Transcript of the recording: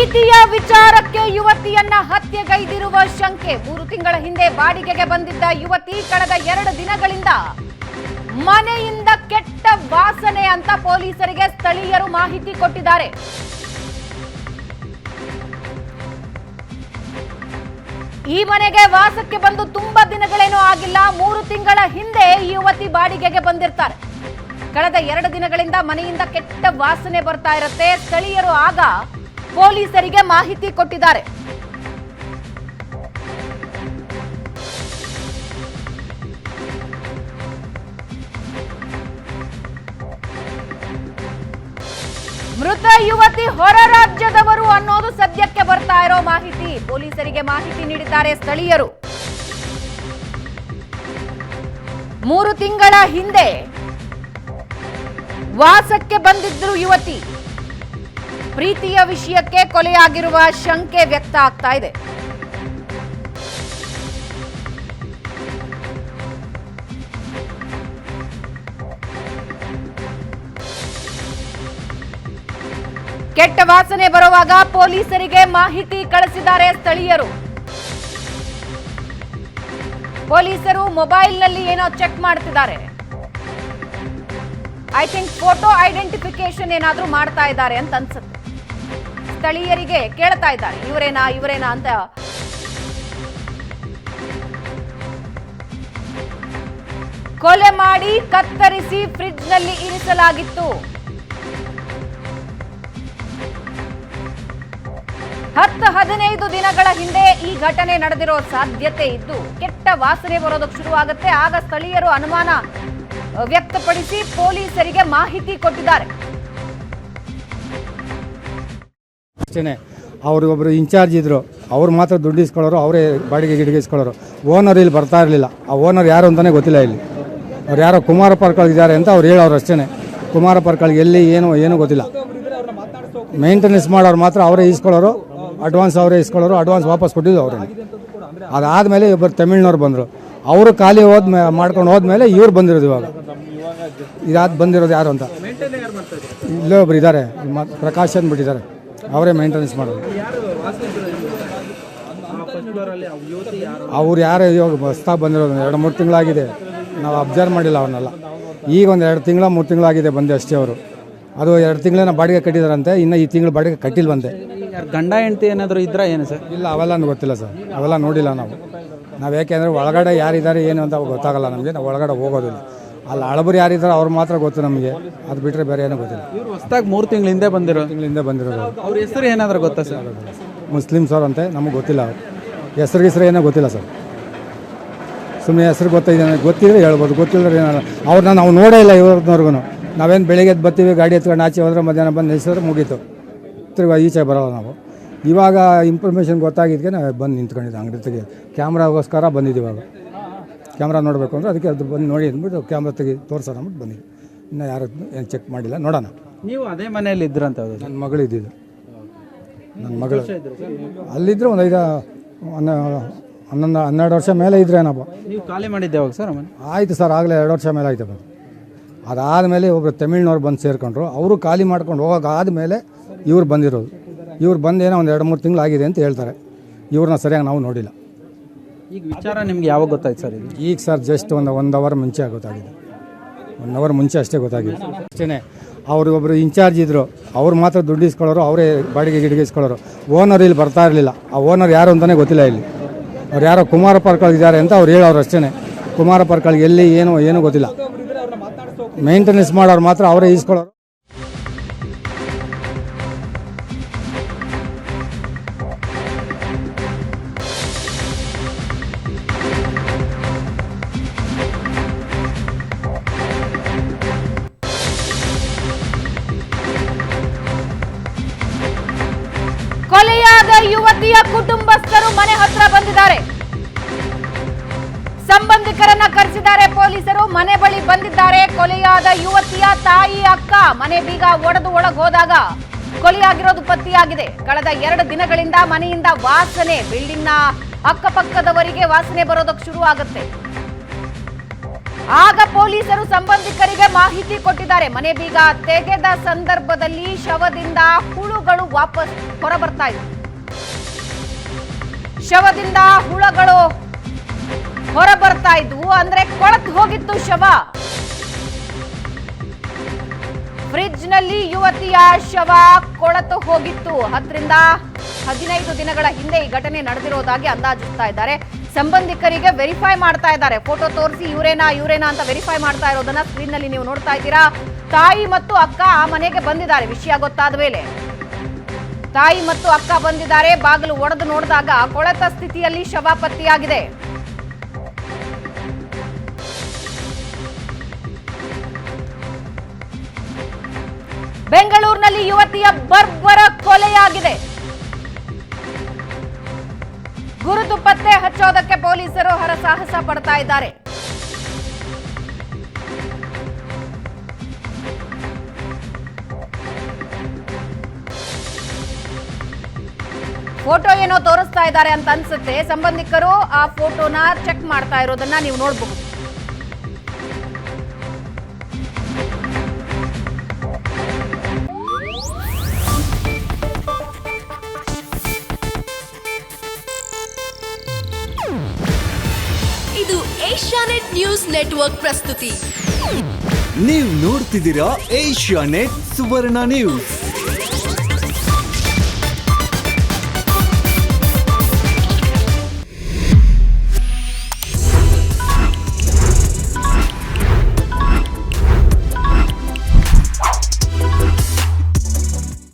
ಪ್ರೀತಿಯ ವಿಚಾರಕ್ಕೆ ಯುವತಿಯನ್ನ ಹತ್ಯೆಗೈದಿರುವ ಶಂಕೆ. ಮೂರು ತಿಂಗಳ ಹಿಂದೆ ಬಾಡಿಗೆಗೆ ಬಂದಿದ್ದ ಯುವತಿ ಕಳೆದ ಎರಡು ದಿನಗಳಿಂದ ಮನೆಯಿಂದ ಕೆಟ್ಟ ವಾಸನೆ ಅಂತ ಪೊಲೀಸರಿಗೆ ಸ್ಥಳೀಯರು ಮಾಹಿತಿ ಕೊಟ್ಟಿದ್ದಾರೆ. ಈ ಮನೆಗೆ ವಾಸಕ್ಕೆ ಬಂದು ತುಂಬಾ ದಿನಗಳೇನೂ ಆಗಿಲ್ಲ. ಮೂರು ತಿಂಗಳ ಹಿಂದೆ ಈ ಯುವತಿ ಬಾಡಿಗೆಗೆ ಬಂದಿರ್ತಾರೆ. ಕಳೆದ ಎರಡು ದಿನಗಳಿಂದ ಮನೆಯಿಂದ ಕೆಟ್ಟ ವಾಸನೆ ಬರ್ತಾ ಇರುತ್ತೆ. ಸ್ಥಳೀಯರು ಆಗ ಪೊಲೀಸರಿಗೆ ಮಾಹಿತಿ ಕೊಟ್ಟಿದ್ದಾರೆ. ಮೃತ ಯುವತಿ ಹೊರ ರಾಜ್ಯದವರು ಅನ್ನೋದು ಸದ್ಯಕ್ಕೆ ಬರ್ತಾ ಇರೋ ಮಾಹಿತಿ. ಪೊಲೀಸರಿಗೆ ಮಾಹಿತಿ ನೀಡಿದ್ದಾರೆ ಸ್ಥಳೀಯರು. ಮೂರು ತಿಂಗಳ ಹಿಂದೆ ವಾಸಕ್ಕೆ ಬಂದಿದ್ರು ಯುವತಿ. ಪ್ರೀತಿಯ ವಿಷಯಕ್ಕೆ ಕೊಲೆಯಾಗಿರುವ ಶಂಕೆ ವ್ಯಕ್ತ ಆಗ್ತಾ ಇದೆ. ಕೆಟ್ಟ ವಾಸನೆ ಬರುವಾಗ ಪೊಲೀಸರಿಗೆ ಮಾಹಿತಿ ಕಳಿಸಿದ್ದಾರೆ ಸ್ಥಳೀಯರು. ಪೊಲೀಸರು ಮೊಬೈಲ್ನಲ್ಲಿ ಏನೋ ಚೆಕ್ ಮಾಡ್ತಿದ್ದಾರೆ. ಐ ಥಿಂಕ್ ಫೋಟೋ ಐಡೆಂಟಿಫಿಕೇಶನ್ ಏನಾದರೂ ಮಾಡ್ತಾ ಇದ್ದಾರೆ ಅಂತ ಅನ್ಸುತ್ತೆ. ಸ್ಥಳೀಯರಿಗೆ ಕೇಳ್ತಾ ಇದ್ದಾರೆ, ಇವರೇನಾ ಇವರೇನಾ ಅಂತ. ಕೊಲೆ ಮಾಡಿ ಕತ್ತರಿಸಿ ಫ್ರಿಡ್ಜ್ನಲ್ಲಿ ಇರಿಸಲಾಗಿತ್ತು. ಹತ್ತು ಹದಿನೈದು ದಿನಗಳ ಹಿಂದೆ ಈ ಘಟನೆ ನಡೆದಿರೋ ಸಾಧ್ಯತೆ ಇದ್ದು ಕೆಟ್ಟ ವಾಸನೆ ಬರೋದಕ್ಕೆ ಶುರುವಾಗುತ್ತೆ. ಆಗ ಸ್ಥಳೀಯರು ಅನುಮಾನ ವ್ಯಕ್ತಪಡಿಸಿ ಪೊಲೀಸರಿಗೆ ಮಾಹಿತಿ ಕೊಟ್ಟಿದ್ದಾರೆ. ಅಷ್ಟೇ ಅವರು ಒಬ್ಬರು ಇನ್ಚಾರ್ಜ್ ಇದ್ದರು ಅವ್ರು ಮಾತ್ರ ದುಡ್ಡು ಇಸ್ಕೊಳ್ಳೋರು, ಅವರೇ ಬಾಡಿಗೆ ಗಿಡಿಗೆ ಇಸ್ಕೊಳ್ಳೋರು. ಓನರ್ ಇಲ್ಲಿ ಬರ್ತಾ ಇರಲಿಲ್ಲ. ಆ ಓನರ್ ಯಾರು ಅಂತಲೇ ಗೊತ್ತಿಲ್ಲ ಇಲ್ಲಿ. ಅವ್ರು ಯಾರೋ ಕುಮಾರ ಪಾರ್ಕಳಿದ್ದಾರೆ ಅಂತ ಅವ್ರು ಹೇಳೋರು ಅಷ್ಟೇ ಕುಮಾರ ಪಾರ್ಕಳಿಗೆ ಎಲ್ಲಿ, ಏನು, ಏನೂ ಗೊತ್ತಿಲ್ಲ. ಮೇಂಟೆನೆನ್ಸ್ ಮಾಡೋರು ಮಾತ್ರ ಅವರೇ ಇಸ್ಕೊಳ್ಳೋರು, ಅಡ್ವಾನ್ಸ್ ಅವರೇ ಇಸ್ಕೊಳ್ಳೋರು, ಅಡ್ವಾನ್ಸ್ ವಾಪಸ್ ಕೊಟ್ಟಿದ್ದು ಅವರೇ ಅದಾದಮೇಲೆ ಇಬ್ಬರು ತಮಿಳ್ನವ್ರು ಬಂದರು. ಅವರು ಖಾಲಿ ಹೋದ್ಮೇ ಮಾಡ್ಕೊಂಡು ಹೋದ್ಮೇಲೆ ಇವ್ರು ಬಂದಿರೋದು ಇವಾಗ. ಇದಾದ ಬಂದಿರೋದು ಯಾರು ಅಂತ? ಇಲ್ಲೇ ಒಬ್ರು ಇದ್ದಾರೆ ಪ್ರಕಾಶ್ ಅಂದ್ಬಿಟ್ಟಿದ್ದಾರೆ. ಅವರೇ ಮೇಂಟೆನೆನ್ಸ್ ಮಾಡೋದು. ಅವ್ರು ಯಾರು ಇವಾಗ ಬಸ್ತಾ ಬಂದಿರೋದು? ಎರಡು ಮೂರು ತಿಂಗಳಾಗಿದೆ. ನಾವು ಅಬ್ಸರ್ವ್ ಮಾಡಿಲ್ಲ ಅವ್ರನ್ನೆಲ್ಲ. ಈಗ ಒಂದು ಎರಡು ತಿಂಗಳ ಮೂರು ತಿಂಗಳಾಗಿದೆ ಬಂದೆ ಅಷ್ಟೇ ಅವರು. ಅದು ಎರಡು ತಿಂಗಳನ್ನ ಬಾಡಿಗೆ ಕಟ್ಟಿದಾರಂತೆ ಇನ್ನು ಈ ತಿಂಗಳು ಬಾಡಿಗೆ ಕಟ್ಟಿಲ್ಲ ಬಂದೆ ಗಂಡ ಹೆಂಡತಿ ಏನಾದರೂ ಇದ್ರೆ ಏನು ಸರ್? ಇಲ್ಲ ಅವೆಲ್ಲ ಗೊತ್ತಿಲ್ಲ ಸರ್. ಅವೆಲ್ಲ ನೋಡಿಲ್ಲ ನಾವು. ನಾವು ಯಾಕೆಂದರೆ ಒಳಗಡೆ ಯಾರಿದ್ದಾರೆ ಏನು ಅಂತ ಗೊತ್ತಾಗಲ್ಲ ನಮಗೆ. ನಾವು ಒಳಗಡೆ ಹೋಗೋದಿಲ್ಲ. ಅಲ್ಲಿ ಹಳಬರು ಯಾರಿದ್ದಾರೆ ಅವ್ರು ಮಾತ್ರ ಗೊತ್ತು ನಮಗೆ. ಅದು ಬಿಟ್ಟರೆ ಬೇರೆ ಏನೂ ಗೊತ್ತಿಲ್ಲ. ಇವರು ಹೊಸ್ದಾಗಿ ಮೂರು ತಿಂಗಳ ಹಿಂದೆ ಬಂದಿರೋ ತಿಂಗಳಿಂದ ಬಂದಿರೋದು ಅವ್ರು. ಹೆಸರು ಏನಾದರೂ ಗೊತ್ತಾ ಸರ್? ಮುಸ್ಲಿಮ್ ಸರ್ ಅಂತೆ ನಮಗೆ ಗೊತ್ತಿಲ್ಲ ಅವ್ರು. ಹೆಸರು ಗಿಸ್ರು ಏನೋ ಗೊತ್ತಿಲ್ಲ ಸರ್. ಸುಮ್ಮನೆ ಹೆಸರು ಗೊತ್ತಿದೆ ಗೊತ್ತಿದ್ರೆ ಹೇಳ್ಬೋದು. ಗೊತ್ತಿಲ್ಲದ್ರೆ ಏನಲ್ಲ ಅವ್ರನ್ನ ನಾವು ನೋಡೇ ಇಲ್ಲ ಇವ್ರದ್ದವ್ರಿಗೂ ನಾವೇನು ಬೆಳಿಗ್ಗೆ ಎದ್ದು ಬರ್ತೀವಿ ಗಾಡಿ ಎತ್ಕೊಂಡು ಆಚೆ ಹೋದ್ರೆ ಮಧ್ಯಾಹ್ನ ಬಂದು ನಿಲ್ಸಿದ್ರೆ ಮುಗೀತು. ತಿರ್ಗಿ ಈಚೆ ಬರೋಲ್ಲ ನಾವು. ಇವಾಗ ಇನ್ಫಾರ್ಮೇಷನ್ ಗೊತ್ತಾಗಿದ್ದಕ್ಕೆ ನಾವು ಬಂದು ನಿಂತ್ಕೊಂಡಿದ್ದೆ ಅಂಗಡಿ ತೆಗಿ ಕ್ಯಾಮ್ರಾಗೋಸ್ಕರ ಬಂದಿದ್ದೀವಿ ಇವಾಗ. ಕ್ಯಾಮ್ರಾ ನೋಡಬೇಕು ಅಂದರೆ ಅದಕ್ಕೆ ಅದು ಬಂದು ನೋಡಿ ಅಂದ್ಬಿಟ್ಟು ಕ್ಯಾಮ್ರಾ ತೆಗಿ ತೋರಿಸೋಣ ಅಂದ್ಬಿಟ್ಟು ಬನ್ನಿ ಇನ್ನು ಯಾರು ಏನು ಚೆಕ್ ಮಾಡಿಲ್ಲ ನೋಡೋಣ. ನೀವು ಅದೇ ಮನೆಯಲ್ಲಿ ಇದ್ರಂತ ನನ್ನ ಮಗಳು ಇದ್ದಿದ್ದು. ನನ್ನ ಮಗಳು. ಅಲ್ಲಿದ್ದರೆ ಒಂದು ಐದು ಹನ್ನ ಹನ್ನೊಂದು ಹನ್ನೆರಡು ವರ್ಷ ಮೇಲೆ ಇದ್ರೇನಪ್ಪ ನೀವು ಖಾಲಿ ಮಾಡಿದ್ದೆ ಯಾವಾಗ ಸರ್ ಮನೆ ಆಯಿತು ಸರ್ ಆಗಲೇ ಎರಡು ವರ್ಷ ಮೇಲೆ ಆಯ್ತು ಅದು. ಅದಾದಮೇಲೆ ಒಬ್ಬರು ತಮಿಳ್ನವ್ರು ಬಂದು ಸೇರ್ಕೊಂಡ್ರು. ಅವರು ಖಾಲಿ ಮಾಡ್ಕೊಂಡು ಹೋಗೋಕೆ ಮೇಲೆ ಇವ್ರು ಬಂದಿರೋದು. ಇವ್ರು ಬಂದೇನೋ ಒಂದು ಎರಡು ಮೂರು ತಿಂಗಳು ಆಗಿದೆ ಅಂತ ಹೇಳ್ತಾರೆ. ಇವ್ರನ್ನ ಸರಿಯಾಗಿ ನಾವು ನೋಡಿಲ್ಲ. ಈಗ ವಿಚಾರ ನಿಮ್ಗೆ ಯಾವಾಗ ಗೊತ್ತಾಯ್ತು ಸರ್ ಇದು? ಈಗ ಸರ್ ಜಸ್ಟ್ ಒಂದು ಒಂದು ಅವರ್ ಮುಂಚೆ ಗೊತ್ತಾಗಿದೆ. ಒನ್ ಅವರ್ ಮುಂಚೆ ಅಷ್ಟೇ ಗೊತ್ತಾಗಿದೆ. ಅಷ್ಟೇ ಅವರು ಒಬ್ಬರು ಇನ್ಚಾರ್ಜ್ ಇದ್ದರು ಅವ್ರು ಮಾತ್ರ ದುಡ್ಡು ಇಸ್ಕೊಳ್ಳೋರು ಅವರೇ ಬಾಡಿಗೆ ಗಿಡಿಗೆ ಇಸ್ಕೊಳ್ಳೋರು. ಓನರ್ ಇಲ್ಲಿ ಬರ್ತಾ ಇರಲಿಲ್ಲ. ಆ ಓನರ್ ಯಾರು ಅಂತಲೇ ಗೊತ್ತಿಲ್ಲ ಇಲ್ಲಿ. ಅವ್ರು ಯಾರೋ ಕುಮಾರ ಪಾರ್ಕಳಿದ್ದಾರೆ ಅಂತ ಅವ್ರು ಹೇಳೋರು ಅಷ್ಟೇ ಕುಮಾರ ಪಾರ್ಕಳಿಗೆ ಎಲ್ಲಿ ಏನು ಏನೂ ಗೊತ್ತಿಲ್ಲ. ಮೇಂಟೆನೆನ್ಸ್ ಮಾಡೋರು ಮಾತ್ರ ಅವರೇ ಇಸ್ಕೊಳ್ಳೋರು. ಯುವತಿಯ ಕುಟುಂಬಸ್ಥರು ಮನೆ ಹತ್ರ ಬಂದಿದ್ದಾರೆ. ಸಂಬಂಧಿಕರನ್ನ ಕರೆಸಿದ್ದಾರೆ ಪೊಲೀಸರು. ಮನೆ ಬಳಿ ಬಂದಿದ್ದಾರೆ. ಕೊಲೆಯಾದ ಯುವತಿಯ ತಾಯಿ ಅಕ್ಕ ಮನೆ ಬೀಗ ಒಡೆದು ಒಳಗೆ ಹೋದಾಗ ಕೊಲೆಯಾಗಿರೋದು ಪತ್ತೆಯಾಗಿದೆ. ಕಳೆದ ಎರಡು ದಿನಗಳಿಂದ ಮನೆಯಿಂದ ವಾಸನೆ ಬಿಲ್ಡಿಂಗ್ನ ಅಕ್ಕಪಕ್ಕದವರಿಗೆ ವಾಸನೆ ಬರೋದಕ್ಕೆ ಶುರು ಆಗುತ್ತೆ ಆಗ ಪೊಲೀಸರು ಸಂಬಂಧಿಕರಿಗೆ ಮಾಹಿತಿ ಕೊಟ್ಟಿದ್ದಾರೆ. ಮನೆ ಬೀಗ ತೆಗೆದ ಸಂದರ್ಭದಲ್ಲಿ ಶವದಿಂದ ಹುಳುಗಳು ವಾಪಸ್ ಹೊರಬರ್ತಾ ಇದ್ವು ಶವದಿಂದ ಹುಳಗಳು ಹೊರ ಬರ್ತಾ ಇದ್ವು. ಅಂದ್ರೆ ಕೊಳತು ಹೋಗಿತ್ತು ಶವ. ಫ್ರಿಡ್ಜ್ನಲ್ಲಿ ಯುವತಿಯ ಶವ ಕೊಳತು ಹೋಗಿತ್ತು. ಹತ್ತರಿಂದ ಹದಿನೈದು ದಿನಗಳ ಹಿಂದೆ ಈ ಘಟನೆ ನಡೆದಿರೋದಾಗಿ ಅಂದಾಜಿಸ್ತಾ ಇದ್ದಾರೆ. ಸಂಬಂಧಿಕರಿಗೆ ವೆರಿಫೈ ಮಾಡ್ತಾ ಇದ್ದಾರೆ. ಫೋಟೋ ತೋರಿಸಿ ಇವರೇನಾ ಇವರೇನಾ ಅಂತ ವೆರಿಫೈ ಮಾಡ್ತಾ ಇರೋದನ್ನ ಸ್ಕ್ರೀನ್ನಲ್ಲಿ ನೀವು ನೋಡ್ತಾ ಇದ್ದೀರಾ. ತಾಯಿ ಮತ್ತು ಅಕ್ಕ ಆ ಮನೆಗೆ ಬಂದಿದ್ದಾರೆ. ವಿಷಯ ಗೊತ್ತಾದ ಮೇಲೆ. ತಾಯಿ ಮತ್ತು ಅಕ್ಕ ಬಂದಿದ್ದಾರೆ. ಬಾಗಿಲು ಒಡೆದು ನೋಡಿದಾಗ ಕೊಳೆತ ಸ್ಥಿತಿಯಲ್ಲಿ ಶವ ಪತ್ತೆಯಾಗಿದೆ. ಬೆಂಗಳೂರಿನಲ್ಲಿ ಯುವತಿಯ ಬರ್ಬರ ಕೊಲೆಯಾಗಿದೆ. ಗುರುತು ಪತ್ತೆ ಹಚ್ಚೋದಕ್ಕೆ ಪೊಲೀಸರು ಹರಸಾಹಸ ಪಡ್ತಾ ಇದ್ದಾರೆ. ಫೋಟೋ ಏನೋ ತೋರಿಸ್ತಾ ಇದ್ದಾರೆ ಅಂತ ಅನ್ಸುತ್ತೆ. ಸಂಬಂಧಿಕರು ಆ ಫೋಟೋನ ಚೆಕ್ ಮಾಡ್ತಾ ಇರೋದನ್ನ ನೀವು ನೋಡಬಹುದು ಇದು ಏಷ್ಯಾನೆಟ್ ನ್ಯೂಸ್ ನೆಟ್ವರ್ಕ್ ಪ್ರಸ್ತುತಿ. ನೀವು ನೋಡ್ತಿದ್ದೀರಾ ಏಷ್ಯಾನೆಟ್ ಸುವರ್ಣ ನ್ಯೂಸ್.